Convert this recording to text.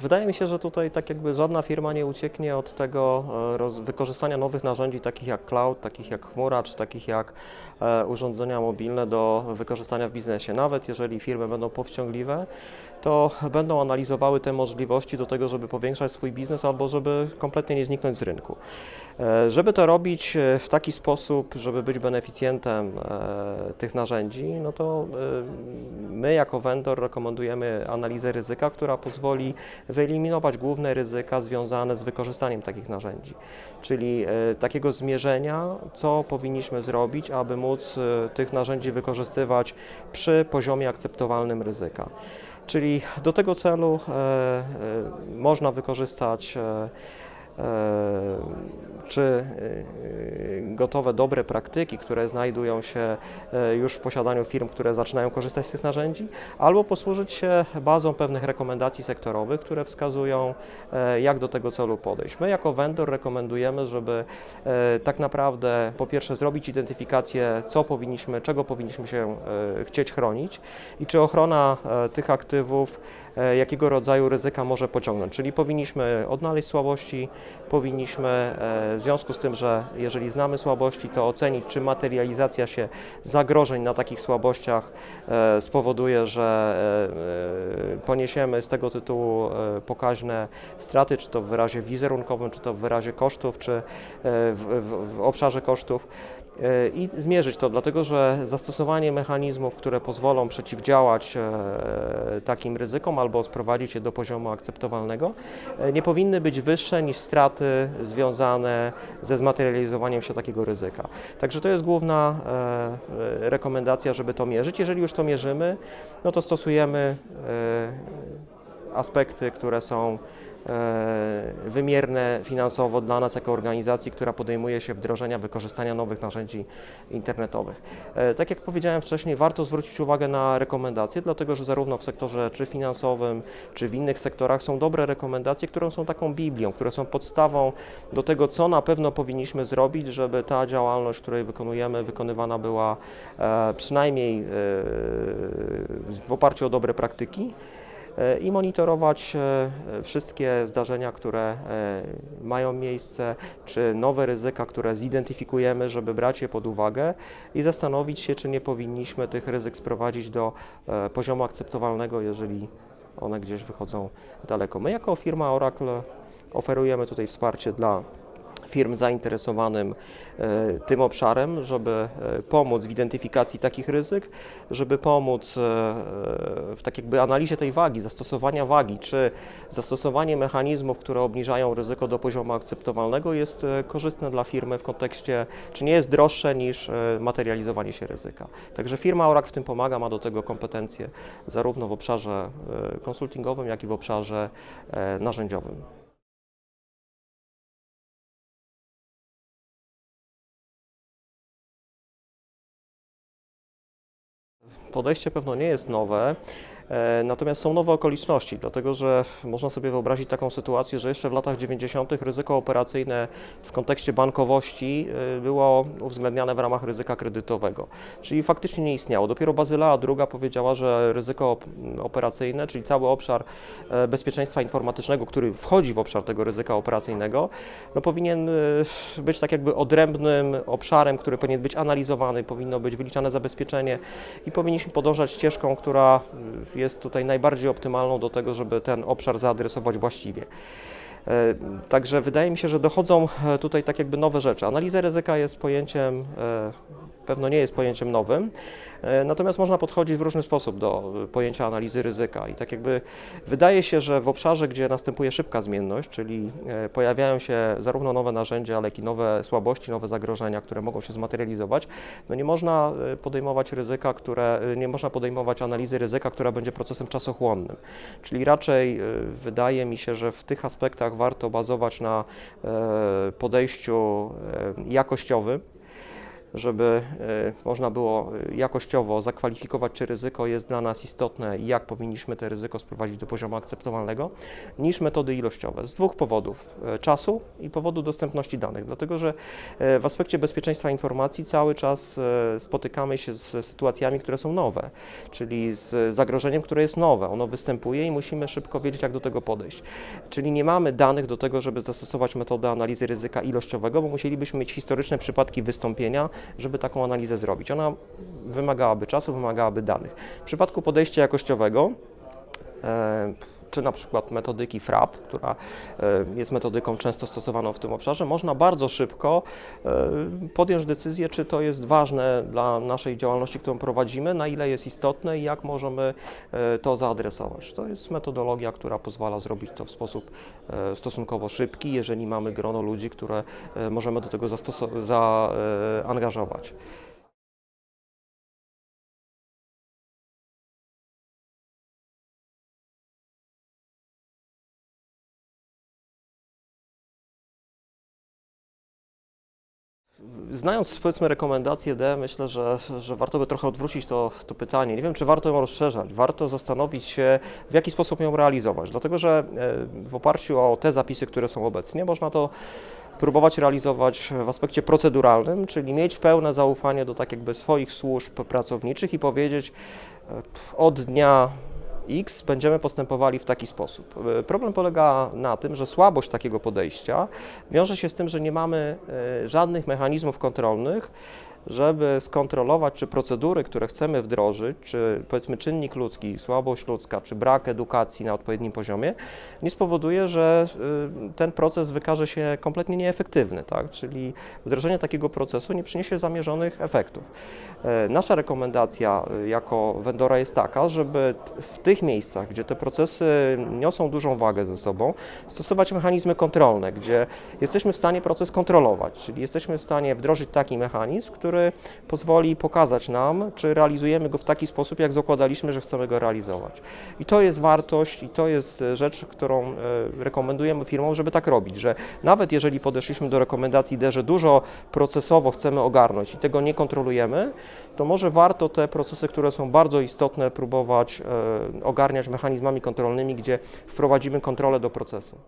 Wydaje mi się, że tutaj tak jakby żadna firma nie ucieknie od tego e, wykorzystania nowych narzędzi takich jak cloud, takich jak chmura, czy takich jak e, urządzenia mobilne do wykorzystania w biznesie. Nawet jeżeli firmy będą powściągliwe, to będą analizowały te możliwości do tego, żeby powiększać swój biznes albo żeby kompletnie nie zniknąć z rynku. E, Żeby to robić e, w taki sposób, żeby być beneficjentem e, tych narzędzi, no to e, my jako vendor rekomendujemy analizę ryzyka, która pozwoli wyeliminować główne ryzyka związane z wykorzystaniem takich narzędzi, czyli e, takiego zmierzenia, co powinniśmy zrobić, aby móc e, tych narzędzi wykorzystywać przy poziomie akceptowalnym ryzyka. Czyli do tego celu e, można wykorzystać czy e, gotowe, dobre praktyki, które znajdują się e, już w posiadaniu firm, które zaczynają korzystać z tych narzędzi, albo posłużyć się bazą pewnych rekomendacji sektorowych, które wskazują, e, jak do tego celu podejść. My jako vendor rekomendujemy, żeby e, tak naprawdę po pierwsze zrobić identyfikację, co powinniśmy, czego powinniśmy się e, chcieć chronić i czy ochrona e, tych aktywów e, jakiego rodzaju ryzyka może pociągnąć. Czyli powinniśmy odnaleźć słabości, powinniśmy e, w związku z tym, że jeżeli znamy słabości, to ocenić, czy materializacja się zagrożeń na takich słabościach e, spowoduje, że e, e, poniesiemy z tego tytułu e, pokaźne straty, czy to w wyrazie wizerunkowym, czy to w wyrazie kosztów, czy e, w, w, w obszarze kosztów e, i zmierzyć to, dlatego że zastosowanie mechanizmów, które pozwolą przeciwdziałać e, takim ryzykom albo sprowadzić je do poziomu akceptowalnego, e, nie powinny być wyższe niż straty związane ze zmaterializowaniem się takiego ryzyka. Także to jest główna e, rekomendacja, żeby to mierzyć. Jeżeli już to mierzymy, no to stosujemy aspekty, które są wymierne finansowo dla nas jako organizacji, która podejmuje się wdrożenia, wykorzystania nowych narzędzi internetowych. E, Tak jak powiedziałem wcześniej, warto zwrócić uwagę na rekomendacje, dlatego że zarówno w sektorze czy finansowym, czy w innych sektorach są dobre rekomendacje, które są taką Biblią, które są podstawą do tego, co na pewno powinniśmy zrobić, żeby ta działalność, której wykonujemy, wykonywana była e, przynajmniej e, w oparciu o dobre praktyki e, i monitorować e, wszystkie zdarzenia, które e, mają miejsce, czy nowe ryzyka, które zidentyfikujemy, żeby brać je pod uwagę i zastanowić się, czy nie powinniśmy tych ryzyk sprowadzić do e, poziomu akceptowalnego, jeżeli one gdzieś wychodzą daleko. My jako firma Oracle oferujemy tutaj wsparcie dla firm zainteresowanym e, tym obszarem, żeby e, pomóc w identyfikacji takich ryzyk, żeby pomóc e, w tak jakby analizie tej wagi, zastosowania wagi, czy zastosowanie mechanizmów, które obniżają ryzyko do poziomu akceptowalnego jest korzystne dla firmy w kontekście, czy nie jest droższe niż materializowanie się ryzyka. Także firma Oracle w tym pomaga, ma do tego kompetencje zarówno w obszarze konsultingowym, jak i w obszarze narzędziowym. Podejście pewno nie jest nowe, natomiast są nowe okoliczności, dlatego że można sobie wyobrazić taką sytuację, że jeszcze w latach 90. ryzyko operacyjne w kontekście bankowości e, było uwzględniane w ramach ryzyka kredytowego, czyli faktycznie nie istniało. Dopiero Bazylea II powiedziała, że ryzyko op- operacyjne, czyli cały obszar e, bezpieczeństwa informatycznego, który wchodzi w obszar tego ryzyka operacyjnego, no powinien e, być tak jakby odrębnym obszarem, który powinien być analizowany, powinno być wyliczane zabezpieczenie i powinniśmy podążać ścieżką, która jest tutaj najbardziej optymalną do tego, żeby ten obszar zaadresować właściwie. E, Także wydaje mi się, że dochodzą e, tutaj tak jakby nowe rzeczy. Analiza ryzyka jest pojęciem, e, pewno nie jest pojęciem nowym, e, natomiast można podchodzić w różny sposób do e, pojęcia analizy ryzyka i tak jakby wydaje się, że w obszarze, gdzie następuje szybka zmienność, czyli e, pojawiają się zarówno nowe narzędzia, ale i nowe słabości, nowe zagrożenia, które mogą się zmaterializować, no nie można podejmować ryzyka, które, nie można podejmować analizy ryzyka, która będzie procesem czasochłonnym. Czyli raczej wydaje mi się, że w tych aspektach warto bazować na podejściu jakościowym, żeby e, można było e, jakościowo zakwalifikować, czy ryzyko jest dla nas istotne i jak powinniśmy to ryzyko sprowadzić do poziomu akceptowalnego, niż metody ilościowe. Z dwóch powodów: e, czasu i powodu dostępności danych. Dlatego, że w aspekcie bezpieczeństwa informacji cały czas spotykamy się z sytuacjami, które są nowe, czyli z zagrożeniem, które jest nowe. Ono występuje i musimy szybko wiedzieć, jak do tego podejść. Czyli nie mamy danych do tego, żeby zastosować metodę analizy ryzyka ilościowego, bo musielibyśmy mieć historyczne przypadki wystąpienia, żeby taką analizę zrobić. Ona wymagałaby czasu, wymagałaby danych. W przypadku podejścia jakościowego, e, czy na przykład metodyki FRAP, która e, jest metodyką często stosowaną w tym obszarze, można bardzo szybko e, podjąć decyzję, czy to jest ważne dla naszej działalności, którą prowadzimy, na ile jest istotne i jak możemy e, to zaadresować. To jest metodologia, która pozwala zrobić to w sposób stosunkowo szybki, jeżeli mamy grono ludzi, które możemy do tego zaangażować. Znając powiedzmy rekomendację D, myślę, że, że warto by trochę odwrócić to, to pytanie. Nie wiem, czy warto ją rozszerzać. Warto zastanowić się, w jaki sposób ją realizować. Dlatego, że e, w oparciu o te zapisy, które są obecnie, można to próbować realizować w aspekcie proceduralnym, czyli mieć pełne zaufanie do tak jakby swoich służb pracowniczych i powiedzieć e, od dnia X będziemy postępowali w taki sposób. E, Problem polega na tym, że słabość takiego podejścia wiąże się z tym, że nie mamy e, żadnych mechanizmów kontrolnych, żeby skontrolować, czy procedury, które chcemy wdrożyć, czy powiedzmy czynnik ludzki, słabość ludzka, czy brak edukacji na odpowiednim poziomie, nie spowoduje, że y, ten proces wykaże się kompletnie nieefektywny, tak? czyli wdrożenie takiego procesu nie przyniesie zamierzonych efektów. E, Nasza rekomendacja y, jako vendora jest taka, żeby w tych miejscach, gdzie te procesy niosą dużą wagę ze sobą, stosować mechanizmy kontrolne, gdzie jesteśmy w stanie proces kontrolować, czyli jesteśmy w stanie wdrożyć taki mechanizm, który pozwoli pokazać nam, czy realizujemy go w taki sposób, jak zakładaliśmy, że chcemy go realizować. I to jest wartość i to jest e, rzecz, którą e, rekomendujemy firmom, żeby tak robić, że nawet jeżeli podeszliśmy do rekomendacji D, że dużo procesowo chcemy ogarnąć i tego nie kontrolujemy, to może warto te procesy, które są bardzo istotne, próbować e, ogarniać mechanizmami kontrolnymi, gdzie wprowadzimy kontrolę do procesu.